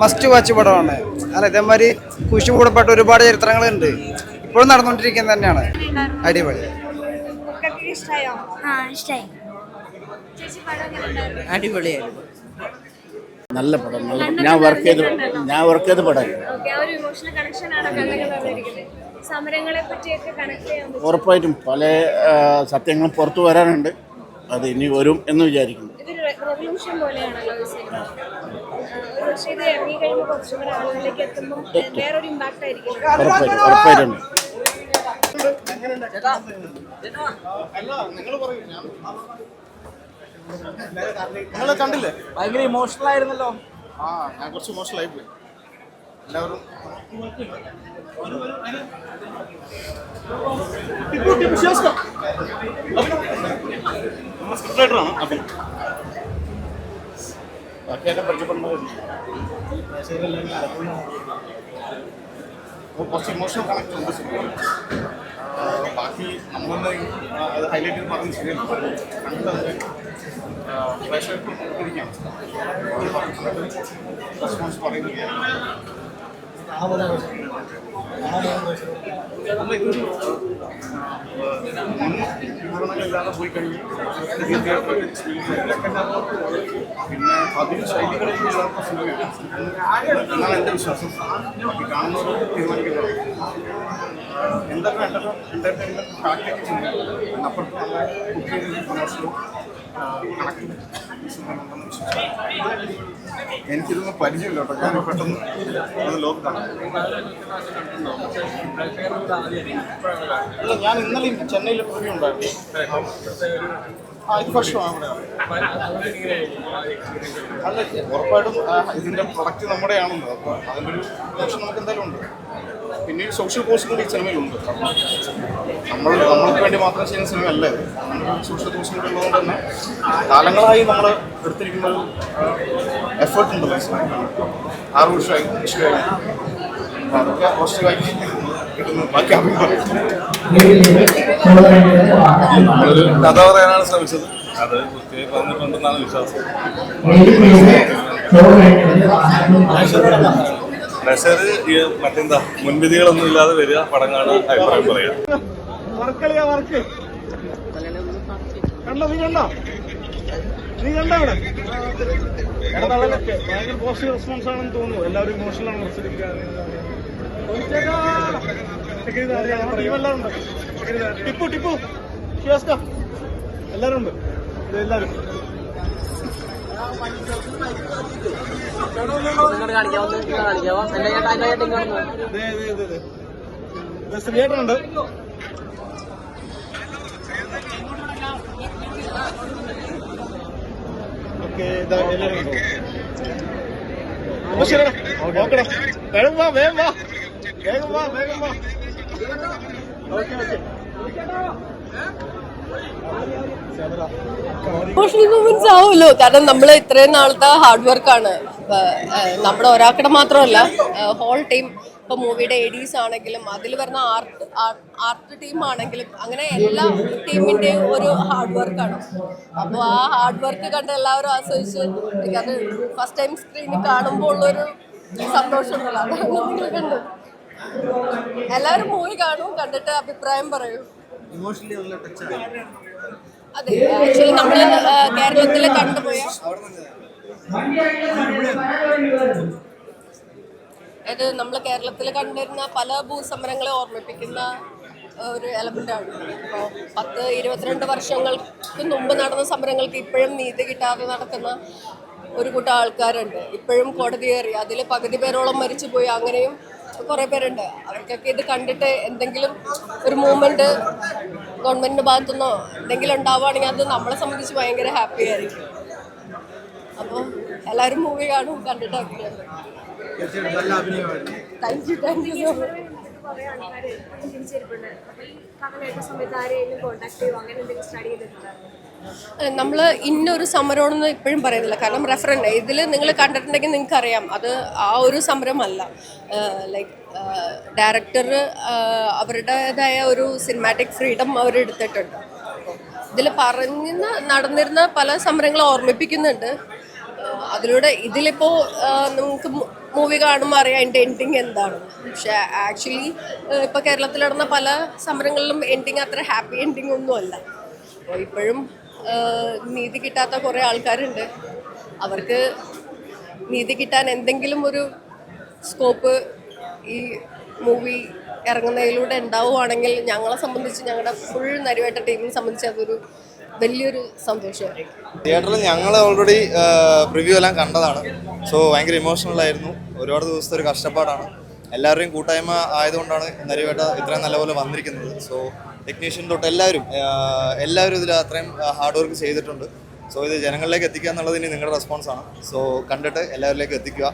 Must watch പടമാണ്. അല്ല ഇതേമാതിരി കുശിമൂടപ്പെട്ട ഒരുപാട് ചരിത്രങ്ങളുണ്ട്. ഇപ്പോഴും നടന്നുകൊണ്ടിരിക്കുന്നത് തന്നെയാണ്. അടിപൊളി. അടിപൊളിയായിരുന്നു. നല്ല പടം. നല്ല ഞാൻ വർക്ക് ചെയ്ത് ഞാൻ വർക്ക് ചെയ്ത് പടം ഉറപ്പായിട്ടും പല സത്യങ്ങളും പുറത്തു വരാനുണ്ട്. അത് ഇനി വരും എന്ന് വിചാരിക്കുന്നു. റെവല്യൂഷൻ പോലെയാണല്ലോ ഈ സിനിമ. ഒരു പക്ഷേ ഇത് ഇറങ്ങി കഴിയുമ്പോൾ കുറച്ചും കൂടെ ആളുകളിലേക്ക് എത്തുമ്പോൾ വേറൊരു ഇമ്പാക്റ്റ് ആയിരിക്കും. നിങ്ങൾ കണ്ടില്ലേ? ഭയങ്കര ഇമോഷണൽ ആയിരുന്നല്ലോ. ആ ഞാൻ കുറച്ച് ഇമോഷണൽ ആയി പോയി. എല്ലാവരും. സ്ക്രിപ്റ്റ് റൈറ്ററാണ് അപ്പം ബാക്കിയൊക്കെ പരിചയപ്പെടുന്നത് കുറച്ച് ഇമോഷണൽ കണക്ട് ഉണ്ട് സിനിമ ബാക്കി നമ്മളൊന്ന് അത് ഹൈലൈറ്റ് ചെയ്ത് പറഞ്ഞ് ശരിയല്ല കണ്ടത് പ്രേക്ഷകർക്ക് ഇരിക്കാം. റെസ്പോൺസ് പറയുന്നില്ല നമ്മൾ ഇതൊരു മുൻ വിവരണങ്ങളില്ലാതെ പോയി കഴിഞ്ഞു പിന്നെ അതിന് ശൈലികളൊന്നും ഇല്ലാത്ത സിനിമയാണ് എന്നാണ് എന്റെ വിശ്വാസം കാണുന്നവർ തീരുമാനിക്കുന്നത് എന്തൊക്കെ എന്റർടൈൻമെന്റ് ഫാക്ടേക്ക് ചെയ്യുന്നത് അപ്പുറത്ത് നല്ല കുക്ക് ചെയ്ത് പ്രൊമോഷനും എനിക്കിതൊന്നും പരിചയമില്ല കേട്ടോ. ഞാൻ പെട്ടെന്ന് അത് ലോക്കാണ് ഞാൻ ഇന്നലെ ചെന്നൈയിൽ പ്രിവ്യൂ ഉണ്ടായിരുന്നു. ആ ഇത് ഫസ്റ്റ് അല്ല ഉറപ്പായിട്ടും ഇതിന്റെ പ്രൊഡക്റ്റ് നമ്മുടെയാണല്ലോ അപ്പോൾ അതിന്റെ ഒരു ദോഷം നമുക്ക് എന്തായാലും ഉണ്ട്. പിന്നെ ഒരു സോഷ്യൽ കോഴ്സ് കൂടി ഈ സിനിമയിലുണ്ട് കാരണം നമ്മൾ നമ്മൾക്ക് വേണ്ടി മാത്രം ചെയ്യുന്ന സിനിമയല്ല ഇത്. സോഷ്യൽ കോഴ്സ് കൂടി ഉള്ളതുകൊണ്ട് തന്നെ കാലങ്ങളായി നമ്മൾ എടുത്തിരിക്കുന്ന ഒരു എഫേർട്ട് ഉണ്ടല്ലോ ആറു വർഷമായി ഇഷ്യൂ ആയി അപ്പോൾ അതൊക്കെ പോസിറ്റീവായി കിട്ടുന്നു. ബാക്കി അഭിപ്രായം നമ്മളൊരു കഥ പറയാനാണ് ശ്രമിച്ചത്. അത് വൃത്തിയായി പറഞ്ഞിട്ടുണ്ടെന്നാണ് വിശ്വാസം. പ്രഷർ മറ്റെന്താ? മുൻവിധികളൊന്നും ഇല്ലാതെ വരിക പടം കാണാൻ അഭിപ്രായം പറയാം കണ്ടോ നീ കണ്ടോ? നീ റെസ്പോൺസ് ആണെന്ന് തോന്നുന്നു. എല്ലാവരും ടിപ്പു ടിപ്പു. എല്ലാവരും ഉണ്ട് ഇത് എല്ലാവരും. ദേ, ദേ, ദേ, ദേ. ദേ, ശ്രീയേട്ടനുണ്ട്. ഓക്കെടാ. വേഗം വാ വേഗം വാ. വേഗം വാ വേഗം വാ. Okay okay. ഇമോഷണൽ മൂമെന്റ്സ് ആവുമല്ലോ കാരണം നമ്മൾ ഇത്രയും നാളത്തെ ഹാർഡ് വർക്കാണ് നമ്മുടെ ഒരാൾക്കിടെ മാത്രമല്ല ഹോൾ ടീം ഇപ്പൊ മൂവിയുടെ എഡീസ് ആണെങ്കിലും അതിൽ വരുന്ന ആർട്ട് ആർട്ട് ടീം ആണെങ്കിലും അങ്ങനെ എല്ലാ ടീമിന്റെയും ഒരു ഹാർഡ് വർക്കാണ് അപ്പോൾ ആ ഹാർഡ് വർക്ക് കണ്ട് എല്ലാവരും ആസ്വദിച്ച് ഫസ്റ്റ് ടൈം സ്ക്രീനിൽ കാണുമ്പോൾ ഉള്ളൊരു സന്തോഷം എല്ലാവരും മൂവി കാണും കണ്ടിട്ട് അഭിപ്രായം പറയൂ. അതെ ആക്ച്വലി നമ്മൾ കേരളത്തിൽ കണ്ടുപോയ ഇത് നമ്മൾ കേരളത്തിൽ കണ്ടിരുന്ന പല ഭൂസമരങ്ങളെ ഓർമ്മിപ്പിക്കുന്ന ഒരു എലമെന്റാണ് ഇപ്പോൾ പത്ത് ഇരുപത്തിരണ്ട് വർഷങ്ങൾക്ക് മുമ്പ് നടന്ന സമരങ്ങൾക്ക് ഇപ്പോഴും നീതി കിട്ടാതെ നടക്കുന്ന ഒരു കൂട്ടം ആൾക്കാരുണ്ട്. ഇപ്പോഴും കോടതി കയറി അതിൽ പകുതി പേരോളം മരിച്ചു പോയി അങ്ങനെയും കുറേ പേരുണ്ട്. അവർക്കൊക്കെ ഇത് കണ്ടിട്ട് എന്തെങ്കിലും ഒരു മൂവ്മെന്റ് ഗവൺമെന്റിന്റെ ഭാഗത്തുനിന്നോ എന്തെങ്കിലും ഉണ്ടാവുകയാണെങ്കിൽ അത് നമ്മളെ സംബന്ധിച്ച് ഭയങ്കര ഹാപ്പി ആയിരിക്കും. അപ്പോൾ എല്ലാവരും മൂവി കാണും കണ്ടിട്ട് thank you thank you so much തിരിച്ചിരിപ്പുണ്ട് അപ്പൊ ഈ കഥ കേട്ട സമയത്ത് ആരെയും കോൺടാക്ട് ചെയ്യുമോ അങ്ങനെ എന്തെങ്കിലും സ്റ്റഡി ചെയ്തിട്ടുണ്ടായിരുന്നു നമ്മൾ ഇന്നൊരു സമരമാണെന്ന് ഇപ്പോഴും പറയുന്നില്ല. കാരണം റെഫറൻഡ് ഇതിൽ നിങ്ങൾ കണ്ടിട്ടുണ്ടെങ്കിൽ നിങ്ങൾക്ക് അറിയാം അത് ആ ഒരു സമരമല്ല. ലൈക്ക് ഡയറക്ടർ അവരുടേതായ ഒരു സിനിമാറ്റിക് ഫ്രീഡം അവരെടുത്തിട്ടുണ്ട്. ഇതിൽ പറഞ്ഞ നടന്നിരുന്ന പല സമരങ്ങളും ഓർമ്മിപ്പിക്കുന്നുണ്ട്. അതിലൂടെ ഇതിലിപ്പോൾ നമുക്ക് മൂവി കാണുമ്പോൾ അറിയാം എന്റെ എൻഡിങ് എന്താണ്. പക്ഷെ ആക്ച്വലി ഇപ്പോൾ കേരളത്തിൽ നടന്ന പല സമരങ്ങളിലും എൻഡിങ് അത്ര ഹാപ്പി എൻഡിങ് ഒന്നുമല്ല. അപ്പോൾ ഇപ്പോഴും നീതി കിട്ടാത്ത കുറേ ആൾക്കാരുണ്ട്. അവർക്ക് നീതി കിട്ടാൻ എന്തെങ്കിലും ഒരു സ്കോപ്പ് ഈ മൂവി ഇറങ്ങുന്നതിലൂടെ ഉണ്ടാവുകയാണെങ്കിൽ ഞങ്ങളെ സംബന്ധിച്ച് ഞങ്ങളുടെ ഫുൾ നരുവേട്ട ടീമിനെ സംബന്ധിച്ച് അതൊരു വലിയൊരു സന്തോഷമായിരിക്കും. തിയേറ്ററിൽ ഞങ്ങൾ ഓൾറെഡി പ്രിവ്യൂ എല്ലാം കണ്ടതാണ്. സോ ഭയങ്കര ഇമോഷണൽ ആയിരുന്നു. ഒരുപാട് ദിവസത്തെ ഒരു കഷ്ടപ്പാടാണ്. എല്ലാവരുടെയും കൂട്ടായ്മ ആയതുകൊണ്ടാണ് നരിവേട്ട ഇത്രയും നല്ലപോലെ വന്നിരിക്കുന്നത്. സോ ടെക്നീഷ്യൻ തൊട്ട് എല്ലാവരും എല്ലാവരും ഇതിൽ അത്രയും ഹാർഡ് വർക്ക് ചെയ്തിട്ടുണ്ട്. സോ ഇത് ജനങ്ങളിലേക്ക് എത്തിക്കുക എന്നുള്ളത് ഇനി നിങ്ങളുടെ റെസ്പോൺസ് ആണ്. സോ കണ്ടിട്ട് എല്ലാവരിലേക്ക് എത്തിക്കുക.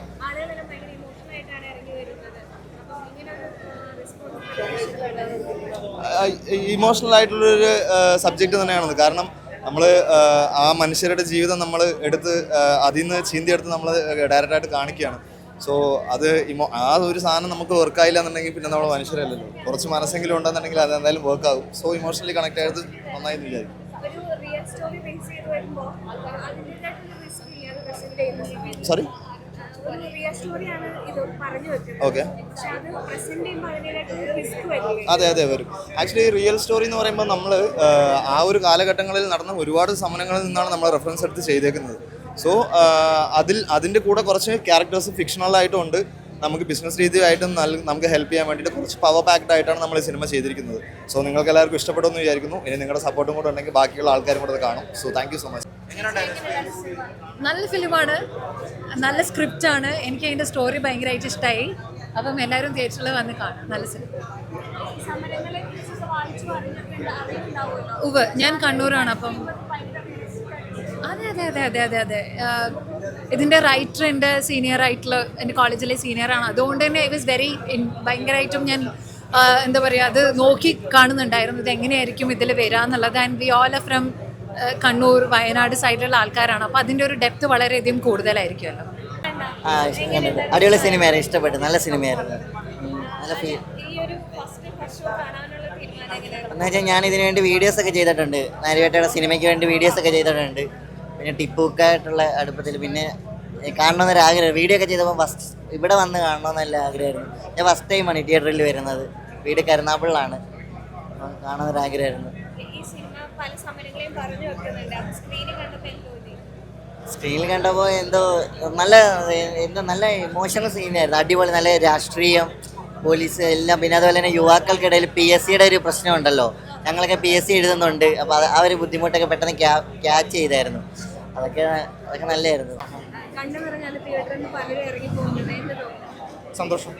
ഇമോഷണൽ ആയിട്ടുള്ളൊരു സബ്ജക്റ്റ് തന്നെയാണത്. കാരണം നമ്മൾ ആ മനുഷ്യരുടെ ജീവിതം നമ്മൾ എടുത്ത് അതിൽ നിന്ന് ചീന്തിയെടുത്ത് നമ്മൾ ഡയറക്റ്റായിട്ട് കാണിക്കുകയാണ്. സോ അത് ഇമോ ആ ഒരു സാധനം നമുക്ക് വർക്ക് ആയില്ല എന്നുണ്ടെങ്കിൽ പിന്നെ നമ്മൾ മനുഷ്യരല്ലല്ലോ. കുറച്ച് മനസ്സെങ്കിലും ഉണ്ടെന്നുണ്ടെങ്കിൽ അത് എന്തായാലും വർക്ക് ആകും. സോ ഇമോഷണലി കണക്ട് ആയത് നന്നായി വിചാരിക്കും. സോറി ഓക്കെ അതെ അതെ വരും. ആക്ച്വലി റിയൽ സ്റ്റോറി എന്ന് പറയുമ്പോൾ നമ്മൾ ആ ഒരു കാലഘട്ടങ്ങളിൽ നടന്ന ഒരുപാട് സമരങ്ങളിൽ നിന്നാണ് നമ്മൾ റെഫറൻസ് എടുത്ത് ചെയ്തേക്കുന്നത്. സോ അതിൽ അതിന്റെ കൂടെ കുറച്ച് ക്യാരക്ടേഴ്സ് ഫിക്ഷണലായിട്ടും ഉണ്ട് നമുക്ക് ബിസിനസ് രീതിയായിട്ടും നല്ല നമുക്ക് ഹെൽപ്പ് ചെയ്യാൻ വേണ്ടിയിട്ട് കുറച്ച് പവർ പാക്ഡ് ആയിട്ടാണ് നമ്മൾ ഈ സിനിമ ചെയ്തിരിക്കുന്നത്. സോ നിങ്ങൾക്ക് എല്ലാവർക്കും ഇഷ്ടപ്പെടുമെന്ന് വിചാരിക്കുന്നു. ഇനി നിങ്ങളുടെ സപ്പോർട്ടും കൂടെ ഉണ്ടെങ്കിൽ ബാക്കിയുള്ള ആൾക്കാരും കൂടെ കാണും. So thank you so much നല്ല ഫിലിമാണ്. നല്ല സ്ക്രിപ്റ്റ് ആണ്. എനിക്ക് അതിന്റെ സ്റ്റോറി ഭയങ്കരമായിട്ട് ഇഷ്ടമായി അപ്പം എല്ലാവരും തിയേറ്ററിൽ വന്ന് കാണും. നല്ല സിനിമ ഉവ് ഞാൻ കണ്ണൂരാണ്. അപ്പം അതെ അതെ അതെ അതെ അതെ അതെ. ഇതിന്റെ റൈറ്റർ എന്റെ സീനിയർ ആയിട്ടുള്ള എന്റെ കോളേജിലെ സീനിയർ ആണ്. അതുകൊണ്ട് തന്നെ ഐ വാസ് വെരി ഭയങ്കരമായിട്ടും ഞാൻ എന്താ പറയുക അത് നോക്കി കാണുന്നുണ്ടായിരുന്നു. ഇത് എങ്ങനെയായിരിക്കും ഇതിൽ വരാന്നുള്ളത് and we all from Kannur Wayanad സൈഡിലുള്ള ആൾക്കാരാണ്. അപ്പോൾ അതിന്റെ ഒരു ഡെപ്ത് വളരെയധികം കൂടുതലായിരിക്കുമല്ലോ. അടിപൊളി സിനിമയായിരുന്നു ഇഷ്ടപ്പെട്ടു. നല്ല സിനിമയായിരുന്നു നല്ല ഫീൽ എന്ന് വെച്ചാൽ ഞാൻ ഇതിനു വേണ്ടി വീഡിയോസ് ഒക്കെ ചെയ്തിട്ടുണ്ട്. നാലുവേട്ടയുടെ സിനിമയ്ക്ക് വേണ്ടി വീഡിയോസ് ഒക്കെ ചെയ്തിട്ടുണ്ട്. പിന്നെ ടിപ്പുക്കായിട്ടുള്ള അടുപ്പത്തിൽ പിന്നെ കാണണമെന്നൊരു ആഗ്രഹം വീഡിയോ ഒക്കെ ചെയ്തപ്പോൾ ഫസ്റ്റ് ഇവിടെ വന്ന് കാണണമെന്നല്ല ആഗ്രഹമായിരുന്നു. ഞാൻ ഫസ്റ്റ് ടൈമാണ് തിയേറ്ററിൽ വരുന്നത്. വീട് കരുനാപ്പിളിലാണ് കാണുന്നൊരു ആഗ്രഹമായിരുന്നു സ്ക്രീനിൽ കണ്ടപ്പോൾ എന്തോ നല്ല എന്തോ നല്ല ഇമോഷണൽ സീനായിരുന്നു അടിപൊളി നല്ല രാഷ്ട്രീയം പോലീസ് എല്ലാം പിന്നെ അതുപോലെ തന്നെ യുവാക്കൾക്കിടയിൽ പി എസ് സിയുടെ ഒരു പ്രശ്നമുണ്ടല്ലോ. ഞങ്ങളൊക്കെ പി എസ് സി എഴുതുന്നുണ്ട്. അപ്പോൾ അത് ആ ഒരു ബുദ്ധിമുട്ടൊക്കെ പെട്ടെന്ന് ക്യാച്ച് ചെയ്തായിരുന്നു. അതൊക്കെ അതൊക്കെ നല്ലതായിരുന്നു. കണ്ടു പറഞ്ഞാൽ തിയേറ്ററിൽ നിന്ന് പലരും ഇറങ്ങി പോകുന്നുണ്ട്. എന്ത് തോന്നുന്നു? സന്തോഷം.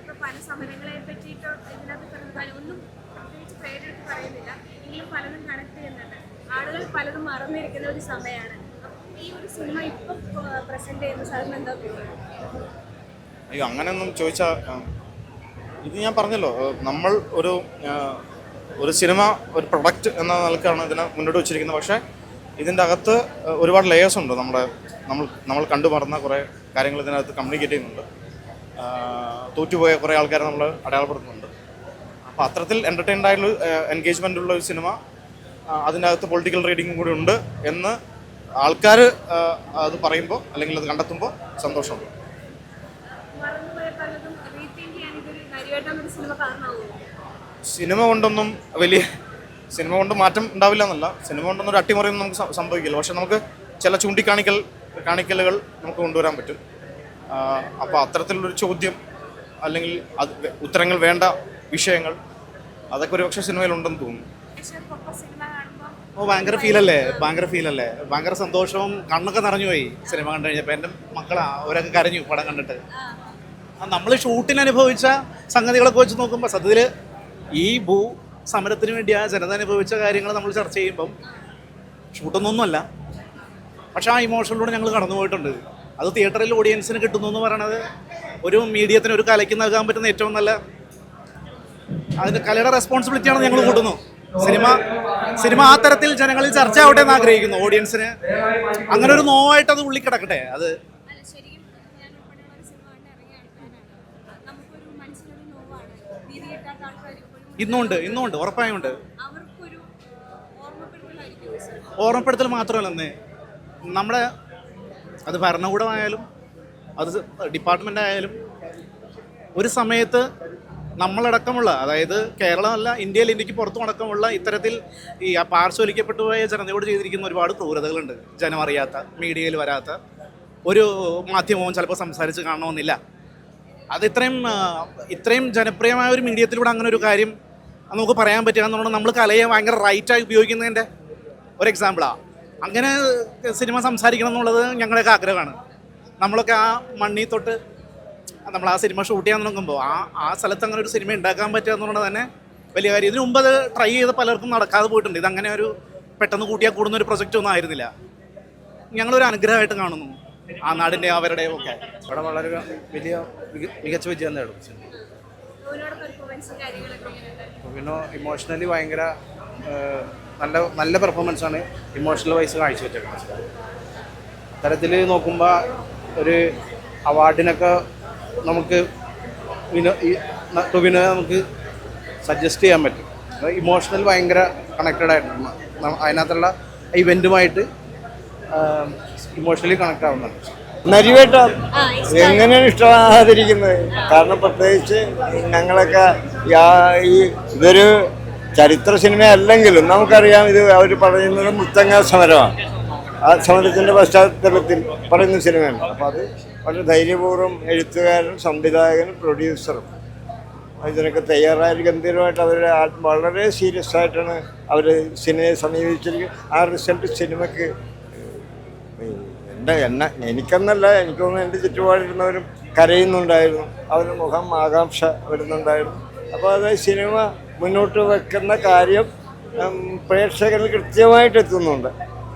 ഇപ്പൊ പല സമരങ്ങളെ പറ്റിയിട്ട് ഇതിനകത്ത് പറയുന്നത് ഒന്നും പ്രത്യേകിച്ച് പേരെടുത്ത് പറയുന്നില്ല. എങ്കിലും പലതും കണക്ട് ചെയ്യുന്നുണ്ട്. ആളുകൾ പലതും മറന്നിരിക്കുന്ന ഒരു സമയമാണ്. ഈ ഒരു സിനിമ ഇപ്പം പ്രസന്റ് ചെയ്യുന്ന സാറിന് എന്താ തോന്നുന്നത് അയ്യോ അങ്ങനെയൊന്നും ചോദിച്ചാൽ ഇത് ഞാൻ പറഞ്ഞല്ലോ നമ്മൾ ഒരു ഒരു സിനിമ ഒരു പ്രൊഡക്റ്റ് എന്ന നിലക്കാണ് ഇതിനെ മുന്നോട്ട് വെച്ചിരിക്കുന്നത്. പക്ഷേ ഇതിന്റെ അകത്ത് ഒരുപാട് ലെയേഴ്സ് ഉണ്ട്. നമ്മുടെ നമ്മൾ നമ്മൾ കണ്ടു മറന്ന കുറേ കാര്യങ്ങൾ ഇതിനകത്ത് കമ്മ്യൂണിക്കേറ്റ് ചെയ്യുന്നുണ്ട്. തോറ്റുപോയ കുറേ ആൾക്കാരെ നമ്മൾ അടയാളപ്പെടുത്തുന്നുണ്ട്. അപ്പോൾ അത്തരത്തിൽ എന്റർടൈൻഡ് ആയിട്ടുള്ള എൻഗേജ്മെന്റ് ഉള്ള ഒരു സിനിമ അതിന്റെ അകത്ത് പൊളിറ്റിക്കൽ റീഡിങ്ങും കൂടി ഉണ്ട് എന്ന് ആൾക്കാർ അത് പറയുമ്പോൾ അല്ലെങ്കിൽ അത് കണ്ടെത്തുമ്പോൾ സന്തോഷമുണ്ട് മറന്നുപോയ പലതും റീതിങ്ക് ചെയ്യാൻ ഇതൊരു നരിവേട്ടം ഒരു സിനിമ കൊണ്ടൊന്നും വലിയ സിനിമ കൊണ്ട് മാറ്റം ഉണ്ടാവില്ല എന്നല്ല സിനിമ കൊണ്ടൊന്നും ഒരു അട്ടിമറിയൊന്നും നമുക്ക് സംഭവിക്കില്ല. പക്ഷെ നമുക്ക് ചില ചൂണ്ടിക്കാണിക്കൽ കാണിക്കലുകൾ നമുക്ക് കൊണ്ടുവരാൻ പറ്റും. അപ്പോൾ അത്തരത്തിലുള്ളൊരു ചോദ്യം അല്ലെങ്കിൽ അത് ഉത്തരങ്ങൾ വേണ്ട വിഷയങ്ങൾ അതൊക്കെ ഒരുപക്ഷെ സിനിമയിലുണ്ടെന്ന് തോന്നുന്നു. ഓ ഭയങ്കര ഫീലല്ലേ? ഭയങ്കര ഫീലല്ലേ? ഭയങ്കര സന്തോഷവും കണ്ണൊക്കെ നിറഞ്ഞു പോയി സിനിമ കണ്ടു കഴിഞ്ഞപ്പോൾ എന്റെ മക്കളാ അവരൊക്കെ കരഞ്ഞു പടം കണ്ടിട്ട്. നമ്മൾ ഷൂട്ടിന് അനുഭവിച്ച സംഗതികളൊക്കെ വെച്ച് നോക്കുമ്പോൾ സത്യത്തിൽ ഈ ഭൂ സമരത്തിന് വേണ്ടി ആ ജനത അനുഭവിച്ച കാര്യങ്ങൾ നമ്മൾ ചർച്ച ചെയ്യുമ്പം ഷൂട്ടൊന്നൊന്നുമല്ല പക്ഷെ ആ ഇമോഷനിലൂടെ ഞങ്ങൾ കടന്നു പോയിട്ടുണ്ട്. അത് തിയേറ്ററിൽ ഓഡിയൻസിന് കിട്ടുന്നു എന്ന് പറയണത് ഒരു മീഡിയത്തിന് ഒരു കലയ്ക്ക് നൽകാൻ പറ്റുന്ന ഏറ്റവും നല്ല അതിന് കലയുടെ റെസ്പോൺസിബിലിറ്റിയാണ് ഞങ്ങൾ കൂട്ടുന്നു. സിനിമ സിനിമ ആ തരത്തിൽ ജനങ്ങളിൽ ചർച്ച ആവട്ടെ എന്ന് ആഗ്രഹിക്കുന്നു ഓഡിയൻസിന് അങ്ങനെ ഒരു നോവായിട്ട് അത് ഉള്ളിൽ കിടക്കട്ടെ. അത് അല്ല ശരിക്കും ഞാൻ ഉൾപ്പെടെയുള്ള ഒരു സിനിമ കണ്ട് ഇറങ്ങിയ ആൾക്കാരാണ് നമുക്കൊരു മനസ്സിലൊരു നോവാണ് നീതി കിട്ടാത്ത ആൾക്കാർ ഇപ്പോഴും ഇന്നുണ്ട് ഇന്നുണ്ട് ഉറപ്പായുണ്ട് ഓർമ്മപ്പെടുത്തൽ മാത്രമല്ലെന്നേ നമ്മുടെ അത് ഭരണകൂടമായാലും അത് ഡിപ്പാർട്ട്മെന്റ് ആയാലും ഒരു സമയത്ത് നമ്മളടക്കമുള്ള അതായത് കേരളമല്ല ഇന്ത്യയിൽ ഇന്ത്യയ്ക്ക് പുറത്തും അടക്കമുള്ള ഇത്തരത്തിൽ ഈ ആ പാർശ്വലിക്കപ്പെട്ടു പോയ ജനതയോട് ചെയ്തിരിക്കുന്ന ഒരുപാട് ക്രൂരതകളുണ്ട്. ജനമറിയാത്ത മീഡിയയിൽ വരാത്ത ഒരു മാധ്യമവും ചിലപ്പോൾ സംസാരിച്ച് കാണണമെന്നില്ല. അത് ഇത്രയും ഇത്രയും ജനപ്രിയമായ ഒരു മീഡിയത്തിലൂടെ അങ്ങനെ ഒരു കാര്യം നമുക്ക് പറയാൻ പറ്റുക എന്നുള്ളത് നമ്മൾ കലയെ ഭയങ്കര റൈറ്റായി ഉപയോഗിക്കുന്നതിന്റെ ഒരു എക്സാമ്പിളാണ് അങ്ങനെ സിനിമ സംസാരിക്കണം എന്നുള്ളത് ഞങ്ങളുടെയൊക്കെ ആഗ്രഹമാണ്. നമ്മളൊക്കെ ആ മണ്ണി തൊട്ട് നമ്മൾ ആ സിനിമ ഷൂട്ട് ചെയ്യാൻ തുടങ്ങുമ്പോൾ ആ ആ സ്ഥലത്ത് അങ്ങനെ ഒരു സിനിമ ഉണ്ടാക്കാൻ പറ്റുക എന്നുള്ളത് തന്നെ വലിയ കാര്യം. ഇതിനു മുമ്പ് അത് ട്രൈ ചെയ്ത് പലർക്കും നടക്കാതെ പോയിട്ടുണ്ട്. ഇതങ്ങനെ ഒരു പെട്ടെന്ന് കൂട്ടിയാൽ കൂടുന്ന ഒരു പ്രൊജക്റ്റ് ഒന്നും ആയിരുന്നില്ല. ഞങ്ങളൊരു അനുഗ്രഹമായിട്ട് കാണുന്നു. ആ നാടിന്റെ അവരുടെയും ഒക്കെ. ഇവിടെ വളരെ വലിയ മികച്ച വിജയം നേടും ടോവിനോടെ പെർഫോമൻസും കാര്യങ്ങളൊക്കെ എങ്ങനെയുണ്ട് പിന്നെ ഇമോഷണലി ഭയങ്കര നല്ല നല്ല പെർഫോമൻസ് ആണ് ഇമോഷണൽ വൈസ് കാഴ്ചവെച്ചേക്കുന്നത്. തരത്തിൽ നോക്കുമ്പോൾ ഒരു അവാർഡിനൊക്കെ നമുക്ക് ടൊവിനോ നമുക്ക് സജസ്റ്റ് ചെയ്യാൻ പറ്റും. ഇമോഷണൽ ഭയങ്കര കണക്റ്റഡ് ആയിട്ടുണ്ട് അതിനകത്തുള്ള ഇവന്റുമായിട്ട് ഇമോഷണലി കണക്ട് ആവുന്നുണ്ട്. നരിവേട്ട എങ്ങനെയാണ് ഇഷ്ടമാകാതിരിക്കുന്നത്? കാരണം പ്രത്യേകിച്ച് ഞങ്ങളൊക്കെ ഈ ഇതൊരു ചരിത്ര സിനിമ അല്ലെങ്കിലും നമുക്കറിയാം ഇത് അവർ പറയുന്നത് മുത്തങ്ങ സമരമാണ്. ആ സമരത്തിന്റെ പശ്ചാത്തലത്തിൽ പറയുന്ന സിനിമയാണ്. അപ്പോൾ അത് വളരെ ധൈര്യപൂർവം എഴുത്തുകാരനും സംവിധായകനും പ്രൊഡ്യൂസറും. ഇതിനൊക്കെ തയ്യാറായ ഗംഭീരമായിട്ട് അവർ വളരെ സീരിയസ് ആയിട്ടാണ് അവർ സിനിമയെ സമീപിച്ചിരിക്കുന്നത്. ആ റിസൾട്ട് സിനിമയ്ക്ക് എന്റെ എന്നെ എനിക്കെന്നല്ല എനിക്ക് തോന്നുന്നു എന്റെ ചുറ്റുപാടിരുന്നവരും കരയുന്നുണ്ടായിരുന്നു. അവരുടെ മുഖം ആകാംക്ഷ വരുന്നുണ്ടായിരുന്നു. അപ്പോൾ അത് സിനിമ മുന്നോട്ട് വെക്കുന്ന കാര്യം പ്രേക്ഷകരിൽ കൃത്യമായിട്ട് എത്തുന്നുണ്ട്.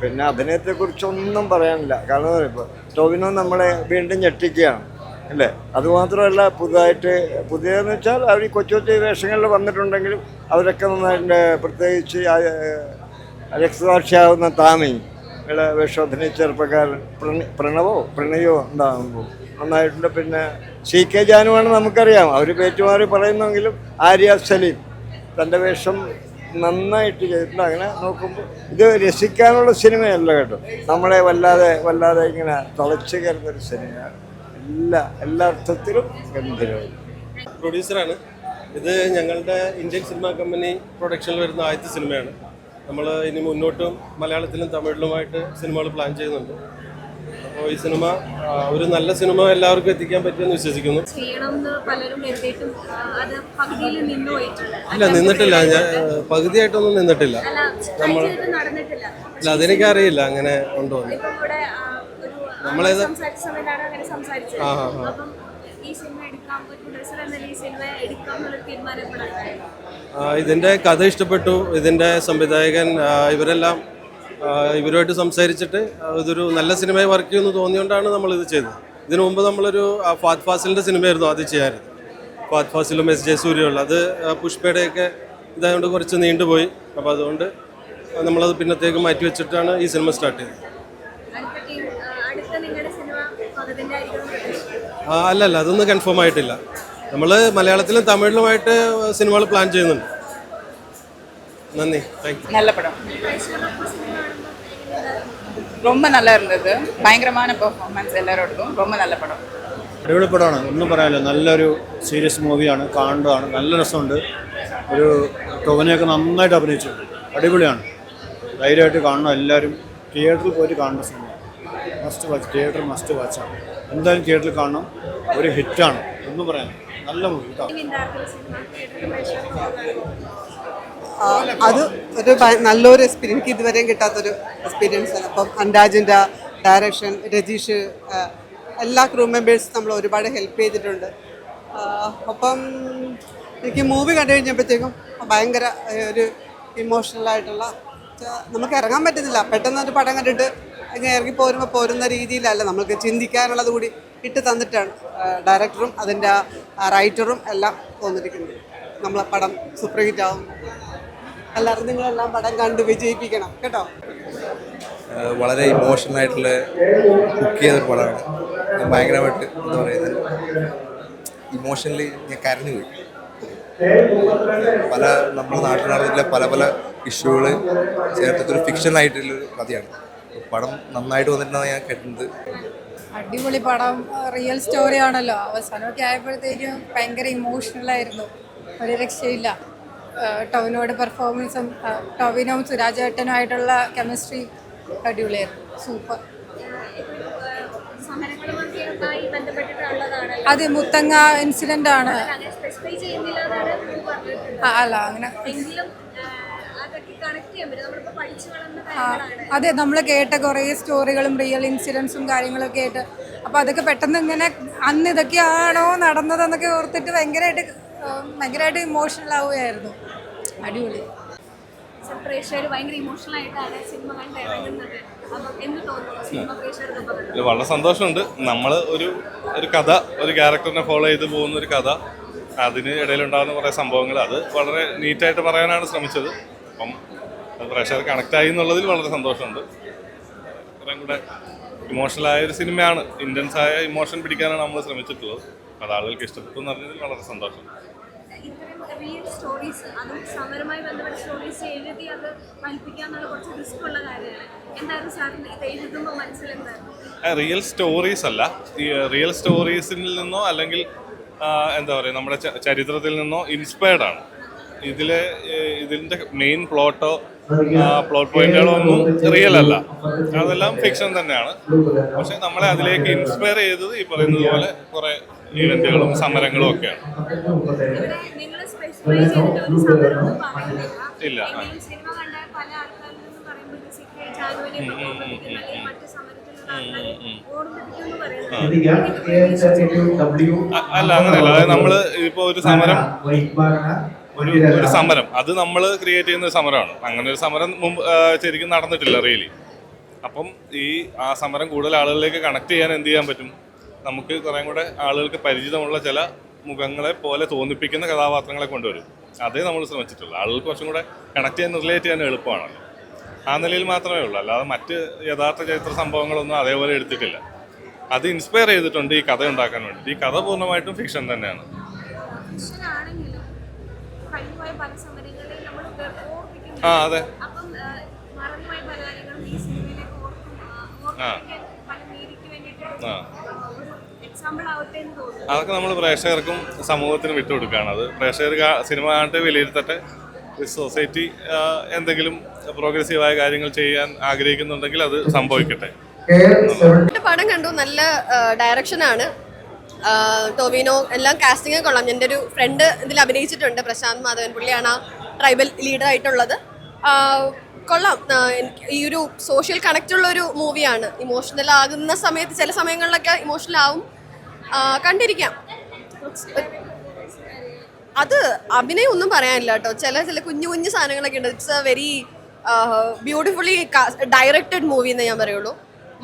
പിന്നെ അഭിനയത്തെക്കുറിച്ചൊന്നും പറയാനില്ല. കാരണം ഇപ്പോൾ ടോവിനോ നമ്മളെ വീണ്ടും ഞെട്ടിക്കുകയാണ്. അല്ലേ? അതുമാത്രമല്ല പുതുതായിട്ട് പുതിയതെന്ന് വെച്ചാൽ അവർ കൊച്ചു കൊച്ചു വേഷങ്ങളിൽ വന്നിട്ടുണ്ടെങ്കിലും അവരൊക്കെ നന്നായിട്ട് പ്രത്യേകിച്ച് രക്തസാക്ഷിയാവുന്ന താമി വേഷോധന ചെറുപ്പക്കാരൻ പ്രണ പ്രണവോ പ്രണയോ ഉണ്ടാകുമ്പോൾ നന്നായിട്ടുണ്ട്. പിന്നെ സി കെ ജാനുവാണ് നമുക്കറിയാം. അവർ പേറ്റുമാറി പറയുന്നെങ്കിലും ആര്യ സലീം തന്റെ വേഷം നന്നായിട്ട് ചെയ്തിട്ടുണ്ട്. അങ്ങനെ നോക്കുമ്പോൾ ഇത് രസിക്കാനുള്ള സിനിമയല്ല കേട്ടോ. നമ്മളെ വല്ലാതെ വല്ലാതെ ഇങ്ങനെ തളച്ചു കയറുന്നൊരു സിനിമയാണ് എല്ലാ എല്ലാ അർത്ഥത്തിലും ഗംഭീരമായി പ്രൊഡ്യൂസറാണ്. ഇത് ഞങ്ങളുടെ ഇന്ത്യൻ സിനിമാ കമ്പനി പ്രൊഡക്ഷനിൽ വരുന്ന ആദ്യത്തെ സിനിമയാണ്. നമ്മൾ ഇനി മുന്നോട്ടും മലയാളത്തിലും തമിഴിലുമായിട്ട് സിനിമകൾ പ്ലാൻ ചെയ്യുന്നുണ്ട്. അപ്പോൾ ഈ സിനിമ ഒരു നല്ല സിനിമ എല്ലാവർക്കും എത്തിക്കാൻ പറ്റുമെന്ന് വിശ്വസിക്കുന്നു. ഇല്ല നിന്നിട്ടില്ല. ഞാൻ പകുതിയായിട്ടൊന്നും നിന്നിട്ടില്ല. നടന്നിട്ടില്ല. ഇല്ല അതെനിക്കറിയില്ല അങ്ങനെ ഉണ്ടോ നമ്മളേത് ആ, ആ, ആ. ഈ സിനിമ ഇതിന്റെ കഥ ഇഷ്ടപ്പെട്ടു. ഇതിന്റെ സംവിധായകൻ ഇവരെല്ലാം ഇവരുമായിട്ട് സംസാരിച്ചിട്ട് ഇതൊരു നല്ല സിനിമയായി വർക്ക് ചെയ്യുമെന്ന് തോന്നിയോണ്ടാണ് നമ്മൾ ഇത് ചെയ്തത്. ഇതിനു മുമ്പ് നമ്മളൊരു ഫാത് ഫാസിലിന്റെ സിനിമയായിരുന്നു ആദ്യം ചെയ്യാറുണ്ട് ഫാത് ഫാസിലും എസ് ജെ സൂര്യയുള്ള അത് പുഷ്പയുടെയൊക്കെ ഇതായതുകൊണ്ട് കുറച്ച് നീണ്ടുപോയി. അപ്പോൾ അതുകൊണ്ട് നമ്മളത് പിന്നത്തേക്ക് മാറ്റി വെച്ചിട്ടാണ് ഈ സിനിമ സ്റ്റാർട്ട് ചെയ്തത് അടുത്ത ടീം അടുത്ത നിങ്ങളുടെ സിനിമ പകതിന്റെ ആയിരിക്കും പ്രതീക്ഷിക്കുന്നത് ആ, അല്ലല്ല അതൊന്നും കൺഫേം ആയിട്ടില്ല നമ്മൾ മലയാളത്തിലും തമിഴിലുമായിട്ട് സിനിമകൾ പ്ലാൻ ചെയ്യുന്നുണ്ട് നന്ദി താങ്ക് യു நல்ல படம் ரொம்ப நல்லா இருந்தது பயங்கரமான பெர்ஃபார்மன்ஸ் எல்லாரோடதும் ரொம்ப நல்ல படம் അടിപൊളി പടമാണ് ഒന്നും പറയാനില്ല നല്ലൊരു സീരിയസ് മൂവിയാണ് കാണേണ്ടതാണ് നല്ല രസമുണ്ട് ഒരു ടോവിനെയൊക്കെ നന്നായിട്ട് അഭിനയിച്ചു അടിപൊളിയാണ് ധൈര്യമായിട്ട് കാണണം എല്ലാവരും തിയേറ്ററിൽ പോയിട്ട് കാണേണ്ട cinema must watch theatre must വാച്ചാണ് എന്തായാലും തിയേറ്ററിൽ കാണണം. ഒരു ഹിറ്റാണ്. ഒന്നും പറയാൻ നല്ല മൂവി അത് ഒരു നല്ലൊരു എക്സ്പീരിയൻസ് എനിക്ക് ഇതുവരെയും കിട്ടാത്തൊരു എക്സ്പീരിയൻസ് ആണ്. അപ്പം അൻഡാജിന്റെ ഡയറക്ഷൻ രജീഷ് എല്ലാ ക്രൂ മെമ്പേഴ്സും നമ്മൾ ഒരുപാട് ഹെൽപ്പ് ചെയ്തിട്ടുണ്ട്. അപ്പം എനിക്ക് മൂവി കണ്ടു കഴിഞ്ഞപ്പോഴത്തേക്കും ഭയങ്കര ഒരു ഇമോഷണലായിട്ടുള്ള നമുക്ക് ഇറങ്ങാൻ പറ്റുന്നില്ല. പെട്ടെന്ന് ഒരു പടം കണ്ടിട്ട് ഇറങ്ങി പോരുമ്പോൾ പോരുന്ന രീതിയിലല്ല. നമ്മൾക്ക് ചിന്തിക്കാനുള്ളത് കൂടി ഇട്ട് തന്നിട്ടാണ്. ഡയറക്ടറും അതിന്റെ റൈറ്ററും എല്ലാം തോന്നിരിക്കുന്നത്. നമ്മളെ പടം സൂപ്പർ ഹിറ്റ് ആവും എല്ലാവരും നിങ്ങളെല്ലാം പടം കണ്ട് വിജയിപ്പിക്കണം. കേട്ടോ? വളരെ ഇമോഷണൽ ആയിട്ടുള്ള കുക്ക് ചെയ്ത ഒരു പടമാണ്. ഞാൻ ഭയങ്കരമായിട്ട് എന്താ പറയുന്നത്? ഇമോഷണലി ഞാൻ കരഞ്ഞു പോയി. പല നമ്മുടെ നാട്ടിൽ നടന്നിട്ടുള്ള പല പല ഇഷ്യൂകൾ ചേർത്തിട്ടൊരു ഫിക്ഷനായിട്ടുള്ളൊരു കഥയാണ്. പടം നന്നായിട്ട് വന്നിട്ടുണ്ടെന്ന് ഞാൻ കേട്ടിട്ടുണ്ട്. അടിപൊളി പടം. റിയൽ സ്റ്റോറി ആണല്ലോ അവസാനമൊക്കെ ആയപ്പോഴത്തേക്കും ഭയങ്കര ഇമോഷണൽ ആയിരുന്നു. ഒരു രക്ഷയില്ല. ടോവിനോട് പെർഫോമൻസും ടൊവിനോവും സുരാജേട്ടനുമായിട്ടുള്ള കെമിസ്ട്രി അടിപൊളിയായിരുന്നു. സൂപ്പർ അതെ ബന്ധപ്പെട്ടിട്ടുള്ളതാണല്ലോ. അത് മുത്തങ്ങ ഇൻസിഡന്റ് ആണ്. അല്ല അങ്ങനെ. അതെ നമ്മൾ കേട്ട കുറേ സ്റ്റോറികളും റിയൽ ഇൻസിഡൻസും കാര്യങ്ങളൊക്കെ ആയിട്ട്. അപ്പോൾ അതൊക്കെ പെട്ടെന്ന് ഇങ്ങനെ അന്ന് ഇതൊക്കെയാണോ നടന്നതെന്നൊക്കെ ഓർത്തിട്ട് ഭയങ്കരമായിട്ട് ഭയങ്കരമായിട്ട് ഇമോഷണൽ ആവുകയായിരുന്നു. അടിപൊളി. പ്രേക്ഷകർ ഭയങ്കര ഇമോഷണൽ ആയിട്ടാണ് സിനിമ കണ്ട് ഇറങ്ങുന്നത്. വളരെ സന്തോഷമുണ്ട്. നമ്മൾ ഒരു ഒരു കഥ ഒരു ക്യാരക്ടറിനെ ഫോളോ ചെയ്ത് പോകുന്ന ഒരു കഥ. അതിന് ഇടയിലുണ്ടാകുന്ന കുറേ സംഭവങ്ങൾ അത് വളരെ നീറ്റായിട്ട് പറയാനാണ് ശ്രമിച്ചത്. അപ്പം അത് പ്രേക്ഷകർ കണക്ട് ആയി എന്നുള്ളതിൽ വളരെ സന്തോഷമുണ്ട്. കുറേ കൂടെ ഇമോഷണലായ ഒരു സിനിമയാണ്. ഇന്റൻസ് ആയ ഇമോഷൻ പിടിക്കാനാണ് നമ്മൾ ശ്രമിച്ചിട്ടുള്ളത്. അത് ആളുകൾക്ക് ഇഷ്ടപ്പെട്ടു എന്ന് പറഞ്ഞതിൽ വളരെ സന്തോഷം. റിയൽ സ്റ്റോറീസ് അതും സമരമായി ബന്ധപ്പെട്ട സ്റ്റോറീസ് എഴുതി അത് കുറച്ച് റിസ്ക് ഉള്ള കാര്യമാണ്. എന്തായിരുന്നു സാറിന് ഇത് എഴുതുമ്പോൾ മനസ്സിലെന്തായിരുന്നു റിയൽ സ്റ്റോറീസ് അല്ല. ഈ റിയൽ സ്റ്റോറീസിൽ നിന്നോ അല്ലെങ്കിൽ എന്താ പറയുക നമ്മുടെ ചരിത്രത്തിൽ നിന്നോ ഇൻസ്പയർഡ് ആണ്. ഇതിലെ ഇതിന്റെ ഇതിന്റെ മെയിൻ പ്ലോട്ടോ പ്ലോട്ട് പോയിന്റുകളോ ഒന്നും റിയൽ അല്ല. അതെല്ലാം ഫിക്ഷൻ തന്നെയാണ്. പക്ഷെ നമ്മളെ അതിലേക്ക് ഇൻസ്പയർ ചെയ്തത് ഈ പറയുന്നത് പോലെ കുറെ ഇവന്റുകളും സമരങ്ങളും ഒക്കെയാണ്. ഇല്ല. അല്ല അങ്ങനെയല്ല. അതായത് നമ്മൾ ഇപ്പൊ ഒരു സമരം ഒരു ഒരു സമരം. അത് നമ്മൾ ക്രിയേറ്റ് ചെയ്യുന്ന ഒരു സമരമാണ്. അങ്ങനെ ഒരു സമരം മുമ്പ് ശരിക്കും നടന്നിട്ടില്ല റിയലി അപ്പം ഈ ആ സമരം കൂടുതൽ ആളുകളിലേക്ക് കണക്ട് ചെയ്യാൻ എന്ത് ചെയ്യാൻ പറ്റും? നമുക്ക് കുറേ കൂടെ ആളുകൾക്ക് പരിചിതമുള്ള ചില മുഖങ്ങളെ പോലെ തോന്നിപ്പിക്കുന്ന കഥാപാത്രങ്ങളെ കൊണ്ടുവരും. അതേ നമ്മൾ ശ്രമിച്ചിട്ടുള്ളൂ. ആളുകൾക്ക് കുറച്ചും കൂടെ കണക്ട് ചെയ്യാൻ റിലേറ്റ് ചെയ്യാൻ എളുപ്പമാണല്ലോ ആ നിലയിൽ മാത്രമേ ഉള്ളൂ. അല്ലാതെ മറ്റ് യഥാർത്ഥ ചരിത്ര സംഭവങ്ങളൊന്നും അതേപോലെ എടുത്തിട്ടില്ല. അത് ഇൻസ്പയർ ചെയ്തിട്ടുണ്ട് ഈ കഥ ഉണ്ടാക്കാൻ വേണ്ടി ഈ കഥ പൂർണമായിട്ടും ഫിക്ഷൻ തന്നെയാണ്. തോന്നുന്നു. അതൊക്കെ നമ്മൾ പ്രേക്ഷകർക്കും സമൂഹത്തിനും വിട്ടുകൊടുക്കുകയാണ്. അത് പ്രേക്ഷകർ സിനിമ കാണിട്ട് വിലയിരുത്തട്ടെ സൊസൈറ്റി എന്തെങ്കിലും പ്രോഗ്രസീവായ കാര്യങ്ങൾ ചെയ്യാൻ ആഗ്രഹിക്കുന്നുണ്ടെങ്കിൽ അത് സംഭവിക്കട്ടെ. പടം കണ്ടു നല്ല ഡയറക്ഷനാണ് ടോവിനോ എല്ലാം കാസ്റ്റിംഗ് കൊള്ളാം. എന്റെ ഒരു ഫ്രണ്ട് ഇതിൽ അഭിനയിച്ചിട്ടുണ്ട് പ്രശാന്ത് മാധവൻ പുള്ളിയാണ് ട്രൈബൽ ലീഡർ ആയിട്ടുള്ളത്. കൊള്ളാം. ഈ ഒരു സോഷ്യൽ കണക്റ്റ് ഉള്ള ഒരു മൂവിയാണ് ഇമോഷണൽ ആകുന്ന സമയത്ത് ചില സമയങ്ങളിലൊക്കെ ഇമോഷണൽ ആവും. കണ്ടിരിക്കാം. അത് അഭിനയം ഒന്നും പറയാനില്ല കേട്ടോ. ചില ചില കുഞ്ഞു കുഞ്ഞു സാധനങ്ങളൊക്കെ ഉണ്ട്. It's a very beautifully directed movie എന്ന് ഞാൻ പറയുള്ളൂ.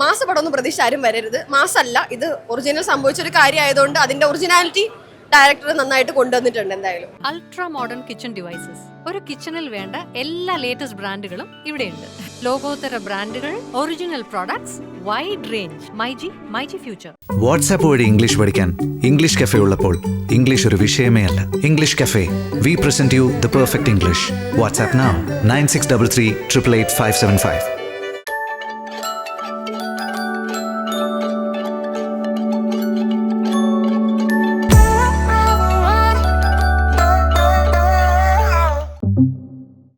മാസ പടമൊന്നും പ്രതീക്ഷ ആരും വരരുത്. മാസല്ല ഇത് ഒറിജിനൽ സംഭവിച്ചൊരു കാര്യമായതുകൊണ്ട് അതിന്റെ ഒറിജിനാലിറ്റി ഡയറക്ടർ നന്നായിട്ട് കൊണ്ടുവന്നിട്ടുണ്ട് എന്തായാലും. അൾട്രാ മോഡേൺ കിച്ചൺ ഡിവൈസസ് ഒരു കിച്ചണിൽ വേണ്ട എല്ലാ ലേറ്റസ്റ്റ് ബ്രാൻഡുകളും ഇവിടെയുണ്ട്. ലോകോത്തര ബ്രാൻഡുകൾ original products wide range myG myG future WhatsApp വഴി ഇംഗ്ലീഷ് പഠിക്കാൻ ഇംഗ്ലീഷ് കഫേ ഉള്ളപ്പോൾ ഇംഗ്ലീഷ് ഒരു വിഷയമേ അല്ല. English cafe we present you the perfect English WhatsApp nine six double three triple eight five seven five